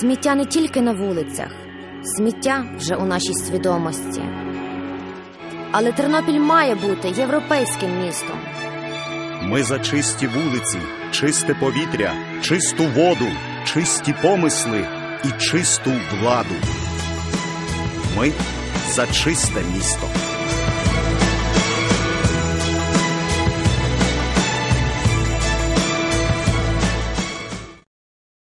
Сміття не тільки на вулицях, сміття вже у нашій свідомості. Але Тернопіль має бути європейським містом. Ми за чисті вулиці, чисте повітря, чисту воду, чисті помисли і чисту владу. Ми за чисте місто.